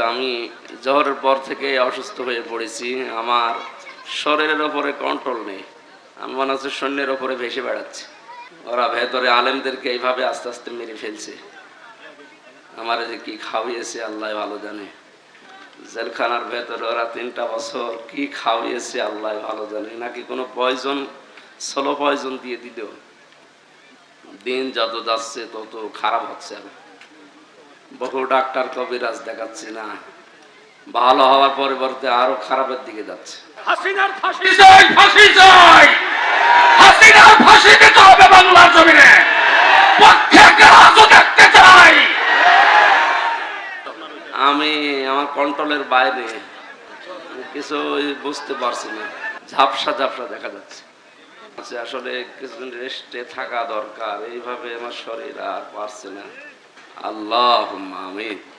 আমি জহরের পর থেকে অসুস্থ হয়ে পড়েছি। আমার শরীরের ওপরে কন্ট্রোল নেই। আমি মনে হচ্ছে সৈন্যের ওপরে ভেসে বেড়াচ্ছি। ওরা ভেতরে আলেমদেরকে এইভাবে আস্তে আস্তে মেরে ফেলছে। আমার যে কি খাওয়িয়েছে আল্লাহ ভালো জানে। জেলখানার ভেতরে ওরা তিনটা বছর কি খাওয়িয়েছে আল্লাহ ভালো জানে। নাকি কোনো পয়জন সোলো পয়জন দিয়ে দিল। দিন যত যাচ্ছে তত খারাপ হচ্ছে আর। বহু ডাক্তার কবিরাজ দেখাচ্ছি না। ভালো হওয়ার পরিবর্তে আরও খারাপের দিকে যাচ্ছে। হাসিনার ফাঁসি। চাই ফাঁসি চাই হাসিনার ফাঁসি দিতে হবে বাংলার জমিনে। দেখতে চাই। আমি আমার কন্ট্রোলের বাইরে আমি কিছু বুঝতে পারছি না। ঝাপসা ঝাপসা দেখা যাচ্ছে। আচ্ছা, আসলে কিছুদিন রেস্টে থাকা দরকার। এইভাবে আমার শরীর আর পারছে না। আল্লাহ আমিন